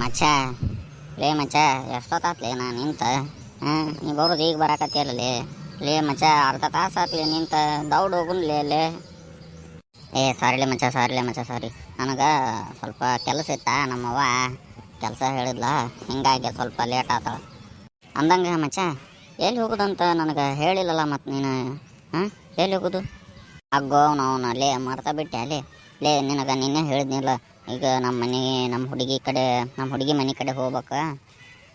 ಮಚ್ಚ. ಲೇ ಮಚ್ಚ, ಎಷ್ಟೊತ್ತಾತ್ಲೇ ನಾ ನಿಂತ? ಹಾಂ, ನೀ ಬರೋದು ಈಗ ಬರಾಕತ್ತಿಯಲ್ಲೇ ಲೇ. ಮಚ್ಚ, ಅರ್ಧ ತಾಸು ಆತ್ಲಿ ನಿಂತ. ದೌಡ್ ಹೋಗುನ್ಲೇ ಅಲ್ಲೇ ಏ, ಸಾರಿಲೆ ಮಚ್ಚ ಸಾರಿಲೆ ಮಚ್ಚ, ಸಾರಿ. ನನಗೆ ಸ್ವಲ್ಪ ಕೆಲಸ ಇತ್ತ ನಮ್ಮವ್ವ. ಕೆಲಸ ಹೇಳಿದ್ಲ, ಹಿಂಗಾಗಿ ಸ್ವಲ್ಪ ಲೇಟ್ ಆತ ಅಂದಂಗೆ ಮಚ್ಚ, ಎಲ್ಲಿ ಹೋಗುದಂತ ನನಗೆ ಹೇಳಿಲ್ಲಲ್ಲ ಮತ್ತು ನೀನು? ಹಾಂ, ಎಲ್ಲಿ ಹೋಗೋದು? ಅಗ್ಗೋ ನಾವು ಲೇ, ಮರ್ತಾ ಬಿಟ್ಟೆ ಅಲ್ಲಿ ಲೇ, ನಿನಗೆ ನಿನ್ನೆ ಹೇಳಿದ್ನಿಲ್ಲ ಈಗ ನಮ್ಮ ಮನೆ ನಮ್ಮ ಹುಡುಗಿ ಕಡೆ ನಮ್ಮ ಹುಡುಗಿ ಮನೆ ಕಡೆ ಹೋಗ್ಬೇಕು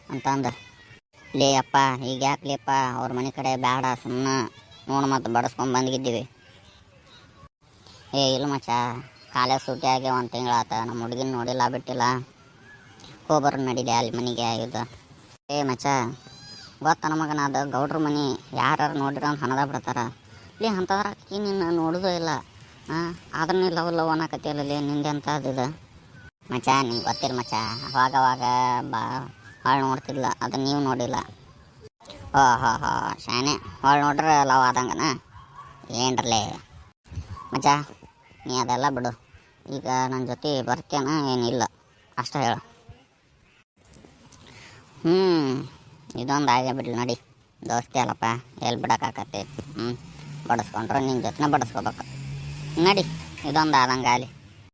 ಅಂತ ಅಂದ ಲೇ ಅಪ್ಪ, ಈಗ ಯಾಕೆ ಲೇಪ್ಪ ಅವ್ರ ಮನೆ ಕಡೆ ಬೇಡ ಸುಮ್ಮನೆ ನೋಡು ಮತ್ತು ಬಡಿಸ್ಕೊಂಡು ಬಂದಿದ್ದೀವಿ ಏ, ಇಲ್ಲ ಮಚ್ಚ, ಕಾಲೇಜ್ ಸೂಟಿ ಆಗಿ ಒಂದು ತಿಂಗಳಾತ ನಮ್ಮ ಹುಡುಗಿನ ನೋಡಿಲ್ಲ, ಬಿಟ್ಟಿಲ್ಲ. ಹೋಗ್ಬರ್ ನಡೀಲಿ ಅಲ್ಲಿ ಮನೆಗೆ ಇದು. ಏ ಮಚ್ಚ, ಗೊತ್ತ ನಮಗ ಅದು, ಗೌಡ್ರ ಮನೆ ಯಾರು ನೋಡಿರ ಅಂತ ಹಣದ ಬಿಡ್ತಾರ. ಲೇ ಅಂಥವ್ರ ಅಕ್ಕಿ ನಿನ್ನ ನೋಡೋದು ಇಲ್ಲ. ಹಾಂ ಅದನ್ನೇ ಲವ್ ಲವ್ ಅನ್ನಕತ್ತಿಯಲ್ಲ ನಿಂದೆ ಅಂತ ಅದಿದು ಮಚ್ಚ, ನಿಂಗೆ ಗೊತ್ತಿಲ್ಲ ಅವಾಗ ಅವಾಗ ಬಾ, ಹಾಳು ನೋಡ್ತಿಲ್ಲ ಅದು ನೀವು ನೋಡಿಲ್ಲ. ಓ, ಹೋ ಹೋ ಶಾನೆ ಹಾಳು ನೋಡ್ರೆ ಲವ್ ಆದಂಗನ? ಏನ್ರಲೇ? ಮಚ್ಚ, ನೀ ಅದೆಲ್ಲ ಬಿಡು. ಈಗ ನನ್ನ ಜೊತೆ ಬರ್ತೇನ, ಏನಿಲ್ಲ. ಅಷ್ಟೇ ಹೇಳು. ಹ್ಞೂ ಇದೊಂದು ಆಗೇ ಬಿಡ್ಲಿ ನಡಿ. ದೋಸ್ತಿ ಅಲ್ಲಪ್ಪ ಎಲ್ಲಿ ಬಿಡೋಕ್ಕಾಕತಿ ಹ್ಞೂ ಬಡಿಸ್ಕೊಂಡ್ರೆ ನಿನ್ನ ಜೊತೆನೇ ಬಡಿಸ್ಕೋಬೇಕು. ನಡಿ, ಇದೊಂದು ಆದಂಗೆ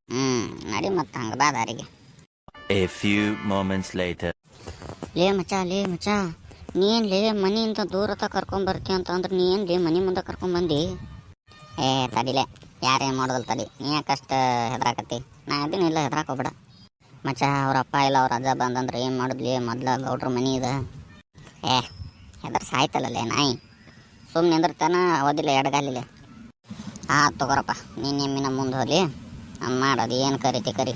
ಹ್ಞೂ ನಡಿ ಮತ್ತ ಹಂಗ ಬಾ ದಾರಿಗೆ. Later. ಲೇ ಮಚಾ ಲೇ ಮಚಾ ನೀನ್ ಲೇ ಮನೆಯಿಂದ ದೂರ ತ ಕರ್ಕೊಂಬರ್ತೀಯ ಅಂತ ಅಂದ್ರೆ ನೀನ್ ಲೇ ಮನಿ ಮುಂದೆ ಕರ್ಕೊಂಬಂದು ಏ ತಡಿಲೆ ಯಾರೇನು ಮಾಡೋದಲ್ಲ ತಡಿ ನೀ ಕಷ್ಟ ಹೆದ್ರಾಕತ್ತಿ? ನಾ ಅದನ್ನೆಲ್ಲ ಹೆದ್ರಾಕ್ ಹೋಗ್ಬೇಡ. ಮಚ್ಚ ಅವ್ರ ಅಪ್ಪ ಇಲ್ಲ ಅವ್ರ ಅಜ್ಜ ಬಂದಂದ್ರೆ ಏನು ಮಾಡಿದ್ಲಿ ಮೊದ್ಲ ಗೌಡ್ರ ಮನೆ ಇದೆ? ಏ ಹೆದ್ರ ಸಾಯ್ತಲ್ಲೇ ನಾಯಿ. ಸುಮ್ಮನೆ ನಿಂದಿರ್ತಾನ ಓದಿಲ್ಲ ಎಡಗಾಲಿಲ್ಲ ಹಾಂ ತಗೋರಪ್ಪ ನೀನು ಎಮ್ಮಿನ ಮುಂದೆ ಹೋಗ್ಲಿ ಮಾಡೋದು, ಏನು ಕರಿತಿ ಕರಿ.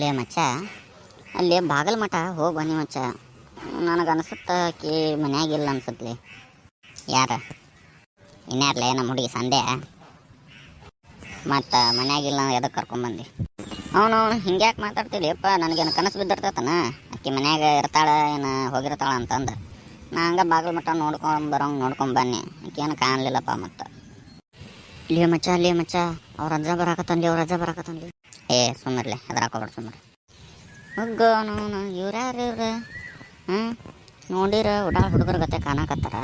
ಲೇ ಮಚ್ಚ ಅಲ್ಲಿ ಬಾಗಲ್ ಮಠ, ಹೋಗಿ ಬನ್ನಿ ಮಚ್ಚ. ನನಗೆ ಅನಿಸುತ್ತೆ ಆಕಿ ಮನ್ಯಾಗಿಲ್ಲ ಅನ್ಸತ್ಲಿ. ಯಾರ? ಇನ್ಯಾರ್ಲೇ ನಮ್ಮ ಹುಡುಗಿ ಸಂಡೆ ಮತ್ತು ಮನ್ಯಾಗಿಲ್ಲ ಎದಕ್ಕೆ ಕರ್ಕೊಂಬಂದು ಅವನು ಹಿಂಗ್ಯಾಕೆ ಅಪ್ಪ ನನಗೇನು ಕನಸು ಬಿದ್ದಿರ್ತೈತನ? ಆಕಿ ಮನ್ಯಾಗ ಇರ್ತಾಳೆ, ಏನು ಹೋಗಿರ್ತಾಳೆ ಅಂತಂದು. ನಾ ಹಂಗೆ ಬಾಗಿಲು ಮಟ್ಟ ನೋಡ್ಕೊಂಡು ಬರೋಂಗೆ ನೋಡ್ಕೊಂಡ್ ಬನ್ನಿ. ಏನು ಕಾಣಲಿಲ್ಲಪ್ಪ ಮತ್ತೆ. ಲೇ ಮಚ್ಚ ಲೇ ಮಚ್ಚ. ಅವ್ರ ಅಜ್ಜ ಬರಾಕತ್ತನ್ಲಿ ಅವ್ರ ಅಜ್ಜ ಬರಾಕತ್ತನ್ಲಿ ಏ ಸುಮ್ಮರ್ಲೆ ಹೆದರಾಕೋಬೇಡ ಸುಮ್ಮರಿ ಹುಗ್ಗ ಇವ್ರು ಯಾರು ಇವ್ರು? ಹಾಂ ನೋಡಿರ ಉಡಾಳ ಹುಡುಗರ ಗತೆ ಕಾಣಕತ್ತಾರ.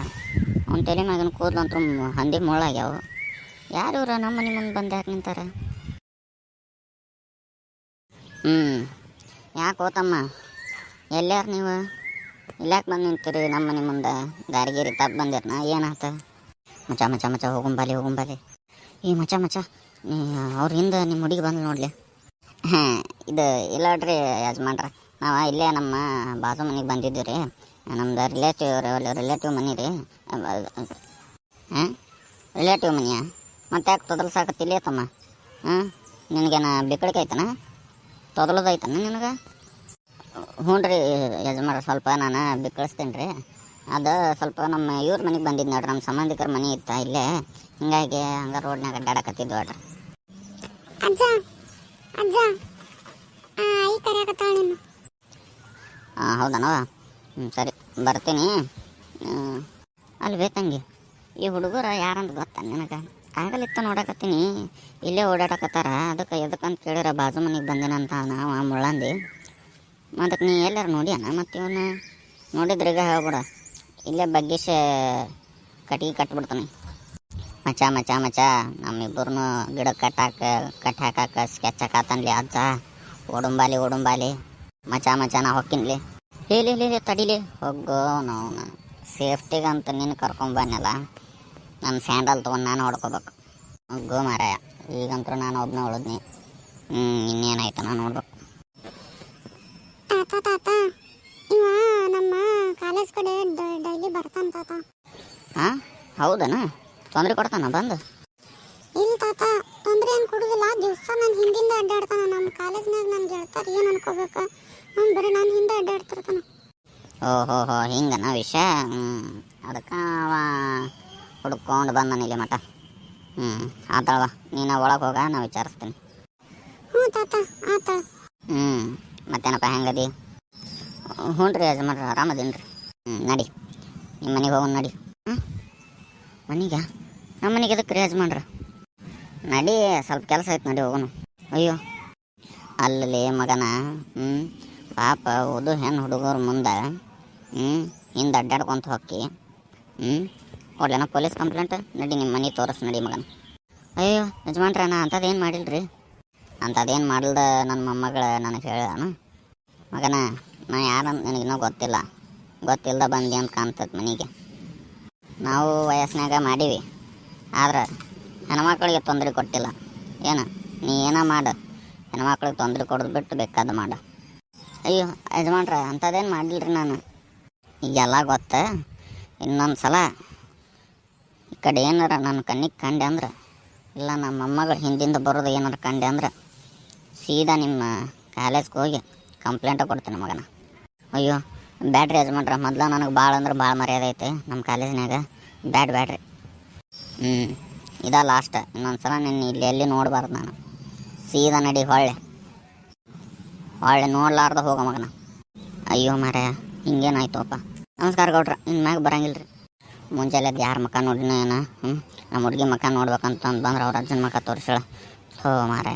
ಅವ್ನ ತಲೆ ಮಗನ ಕೂದಲಂತೂ ಹಂದಿ ಮುಳ್ಳಾಗ್ಯಾವ. ಯಾರು ಇವ್ರ? ನಮ್ಮ ಮನೆ ಮುಂದೆ ಬಂದು ಯಾಕೆ ನಿಂತಾರ? ಹ್ಞೂ ಯಾಕೆ ಹೋತಮ್ಮ? ಎಲ್ಲಾರ ನೀವು? ಇಲ್ಲಾಕೆ ಬಂದು ನಿಂತೀರಿ? ನಮ್ಮ ಮನೆ ಮುಂದೆ ದಾರಿಗೇರಿ ತಪ್ಪು ಬಂದಿರ್ನ? ಏನಾತ? ಮಚ ಮಚ ಮಚ ಹೋಗುಂಬಾಲಿ ಹೋಗುಂಬಾಲಿ ಈ ಮಚ ಮಚ ನೀ, ಅವ್ರ ಹಿಂದೆ ನಿಮ್ಮ ಹುಡುಗಿ ಬಂದು ನೋಡಲಿ. ಹಾಂ, ಇದು ಇಲ್ಲ ನೋಡ್ರಿ ಯಜಮಾನ್ರ. ನಾವು ಇಲ್ಲೇ ನಮ್ಮ ಬಾಜು ಮನೆಗೆ ಬಂದಿದ್ದೀವಿ ರೀ. ನಮ್ದು ರಿಲೇಟಿವ್ ರಿಲೇಟಿವ್ ಮನೆ ರೀ. ಹಾಂ ರಿಲೇಟಿವ್ ಮನೆಯಾ? ಮತ್ತೆ ಯಾಕೆ ತೊದಲ್ಸಾಕತ್ತಿಲ್ಲ ತಮ್ಮ? ಹಾಂ, ನಿನಗೇನ ಬಿಕ್ಕಳಿಕೆ ಐತನ ತೊದಲದೈತನ ನಿನಗೆ? ಹ್ಞೂ ರೀ ಯಜಮಾನ ಸ್ವಲ್ಪ ನಾನು ಬಿಕ್ಕಳಿಸ್ತೀನಿ ರೀ. ಅದು ಸ್ವಲ್ಪ ನಮ್ಮ ಇವ್ರ ಮನೆಗೆ ಬಂದಿದ್ದು ನೋಡ್ರಿ ನಮ್ಮ ಸಂಬಂಧಿಕರ ಮನೆ ಇತ್ತ ಇಲ್ಲೇ. ಹಿಂಗಾಗಿ ಹಂಗೆ ರೋಡ್ನಾಗ ಅಡ್ಡಾಡಕತ್ತಿದ್ದು ನೋಡ್ರಿ. ಅಜ್ಜ ಅಜ್ಜ ಈ ಕರೆಯಾಕತ್ತಾಳ ನೀನು ಹಾಂ ಹೌದನೋ ಹ್ಞೂ ಸರಿ ಬರ್ತೀನಿ. ಅಲ್ಲಿ ಬೇಕಂಗೆ. ಈ ಹುಡುಗರು ಯಾರಂತ ಗೊತ್ತ ನಿನಗೆ? ಆಗಲಿತ್ತ ನೋಡಕತ್ತೀನಿ. ಇಲ್ಲೇ ಓಡಾಡಕತ್ತಾರ ಅದಕ್ಕೆ ಎದಕ್ಕಂತ ಕೇಳಿರ ಬಾಜು ಮನೆಗೆ ಬಂದಿನಂತ ನಾವು ಆ ಮುಳ್ಳಂದಿ. ಅದಕ್ಕೆ ನೀ ಎಲ್ಲಾರು ನೋಡ್ಯಾನ ಮತ್ತು ಇವನ್ನ ನೋಡಿದ್ರೆ ಈಗ ಹೇಳ್ಬಿಡ ಇಲ್ಲೇ ಬಗ್ಗಿಸ ಕಟ್ಟಿಗೆ ಕಟ್ಬಿಡ್ತಾನೆ. ಮಚ ಮಚ ಮಚ ನಮ್ಮಿಬ್ಬರನ್ನು ಗಿಡ ಕಟ್ಟಾಕ ಕಟ್ ಹಾಕಾಕ ಸ್ಕೆಚ್ ಹಾಕತ್ತನ್ಲಿ ಅಜ್ಜ. ಓಡುಂಬಾಲಿ ಓಡುಂಬಾಲಿ. ಮಚ ಮಚ ನಾ ಹೊಕ್ಕಿನ್ಲಿ. ಹೇಳಿ ಹೇಳಿ ತಡಿಲಿ. ಹೋಗೋ ನಾವು ಸೇಫ್ಟಿಗಂತ ನೀನು ಕರ್ಕೊಂಬನ್ನಲ್ಲ ನನ್ನ ಸ್ಯಾಂಡಲ್ ತೊಗೊಂಡು ನಾನು ಹೊಡ್ಕೋಬೇಕು. ಹೋಗೋ ಮಾರಾಯ. ಈಗಂತೂ ನಾನು ಒಬ್ಬನ ಹ್ಞೂ ಇನ್ನೇನಾಯ್ತು ನಾನು ನೋಡ್ಬೇಕು. ಡೈಲಿ ಬರ್ತಾನ ತಾತ. ಹಾ? ಹೌದನ? ತೊಂದರೆ ಕೊಡ್ತಾನ? ಬಂದು. ಇಲ್ಲ ತಾತ ತೊಂದರೆ ಏನು ಕೊಡುದಿಲ್ಲ. ದಿವಸ ನಾನು ಹಿಂದಿಂದ ಅಡ್ಡಾಡ್ತಾನ. ನಮ್ಮ ಕಾಲೇಜ್ನಾಗ ನನ್ನ ಹೇಳ್ತಾರೆ ಏನು ಅನ್ಕೋಬೇಕು? ಅವ್ನು ಬರೀ ನಾನು ಹಿಂದೆ ಅಡ್ಡಾಡ್ತಿರ್ತಾನ. ಓಹೋ ಹೋ ಹಿಂಗನ ವಿಷಯ ಅದಕ್ಕೆ ಅವ ಹುಡ್ಕೊಂಡು ಬಂದ ಇಲ್ಲಿ ಮಠ. ಹ್ಞೂ ಆತಳವ ನೀನು ಒಳಗೆ ಹೋಗ ನಾ ವಿಚಾರಿಸ್ತೀನಿ. ಹ್ಞೂ ತಾತ ಆತ ಹ್ಞೂ ಮತ್ತೇನಪ್ಪ ಹೆಂಗದಿ? ಹ್ಞೂ ರೀ ಯಜಮಾನ್ರಿ ಆರಾಮದೀನಿ ರೀ ಹ್ಞೂ ನಡಿ. ನಿಮ್ಮ ಮನೆಗೆ ಹೋಗೋಣ ನಡಿ. ಹಾಂ? ಮನೆಗೆ? ನಮ್ಮ ಮನೆಗೆ ಅದಕ್ಕೆ ರೀ ಮಾಡ್ರ? ನಡಿ, ಸ್ವಲ್ಪ ಕೆಲಸ ಐತೆ ನಡಿ ಹೋಗೋಣ ಅಯ್ಯೋ. ಅಲ್ಲಿ ಮಗನ ಹ್ಞೂ ಪಾಪ ಓದು ಹೆಣ್ಣು ಹುಡುಗರ ಮುಂದೆ ಹ್ಞೂ ಹಿಂದೆ ಅಡ್ಡಾಡ್ಕೊಂತ ಹೋಗಿ ಹ್ಞೂ ಕೊಡ್ಲೇನ ಪೊಲೀಸ್ ಕಂಪ್ಲೇಂಟ್? ನಡಿ ನಿಮ್ಮ ಮನೆ ತೋರಿಸ್ ನಡಿ ಮಗನ. ಅಯ್ಯೋ ಯಜಮಾನ್ರ ನಾ ಅಂಥದ್ದೇನು ಮಾಡಿಲ್ರಿ? ಅಂಥದ್ದೇನು ಮಾಡಲ್ದ ನನ್ನ ಮೊಮ್ಮಗಳ ನನಗೆ ಹೇಳ ಮಗನ, ನಾ ಯಾರಂತ ನನಗಿನ್ನೂ ಗೊತ್ತಿಲ್ಲ. ಗೊತ್ತಿಲ್ದ ಬಂದಿ ಅಂತ ಕಾಣ್ತದೆ ಮನೆಗೆ. ನಾವು ವಯಸ್ಸಿನಾಗ ಮಾಡೀವಿ. ಆದ್ರೆ ಹೆಣ್ಮಕ್ಳಿಗೆ ತೊಂದರೆ ಕೊಟ್ಟಿಲ್ಲ. ಏನು? ನೀ ಏನೋ ಮಾಡು. ಹೆಣ್ಮಕ್ಳಿಗೆ ತೊಂದರೆ ಕೊಡೋದು ಬಿಟ್ಟು ಬೇಕಾದ ಮಾಡು. ಅಯ್ಯೋ, ಯಜಮಾನ್ರ, ಅಂಥದ್ದೇನು ಮಾಡಿಲ್ರಿ ನಾನು? ಈಗೆಲ್ಲ ಗೊತ್ತ? ಇನ್ನೊಂದು ಸಲ ಈ ಕಡೆ ಏನಾರ ನನ್ನ ಕಣ್ಣಿಗೆ ಕಂಡೆ ಅಂದ್ರೆ, ಇಲ್ಲ ನಮ್ಮ ಮೊಮ್ಮಗಳು ಹಿಂದಿಂದ ಬರೋದು ಏನಾರ ಕಂಡೆ ಅಂದ್ರೆ, ಸೀದಾ ನಿಮ್ಮ ಕಾಲೇಜ್ಗೆ ಹೋಗಿ ಕಂಪ್ಲೇಂಟ ಕೊಡ್ತೀನಿ ಮಗನ. ಅಯ್ಯೋ ಬ್ಯಾಡ್ರಿ ಯಜಮಾನ್ರ, ಮೊದ್ಲು ನನಗೆ ಭಾಳ ಅಂದ್ರೆ ಭಾಳ ಮರ್ಯಾದೆ ಐತೆ ನಮ್ಮ ಕಾಲೇಜ್ನಾಗ ಬ್ಯಾಡ್ ಬ್ಯಾಟ್ರಿ ಹ್ಞೂ ಇದ ಲಾಸ್ಟ್ ಇನ್ನೊಂದು ಸಲ ನಿನ್ನ ಇಲ್ಲಿ ಎಲ್ಲಿ ನೋಡಬಾರ್ದು ನಾನು. ಸೀದಾ ನಡಿ ಹೊಳ್ಳೆ. ಹೊಳ್ಳೆ ನೋಡ್ಲಾರ್ದ ಹೋಗ ಮಗನ. ಅಯ್ಯೋ ಹಿಂಗೇನಾಯ್ತು ಹಿಂಗೇನಾಯ್ತುಪ್ಪ ನಮಸ್ಕಾರ ಗೌಡ್ರ ಇನ್ನು ಮ್ಯಾಗ ಬರಂಗಿಲ್ಲ ರೀ ಮುಂಜಾನೆ ಯಾರ ಮಕ್ಕ ನೋಡಿನ ಏನ? ಹ್ಞೂ ನಮ್ಮ ಹುಡುಗಿ ಮಕ್ಕ ನೋಡ್ಬೇಕಂತ ಬಂದ್ರೆ ಅವ್ರ ಅಜ್ಜನ ಮಕ್ಕ ತೋರಿಸ್ಯಾಳ. ಹೋ ಮಾರ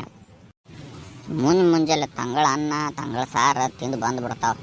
ಮುಂಜ್ ಮುಂಜಾನೆ ತಂಗಳ ಅನ್ನ, ತಂಗಳ ಸಾರ ತಿಂದು ಬಂದು ಬಿಡ್ತಾವ.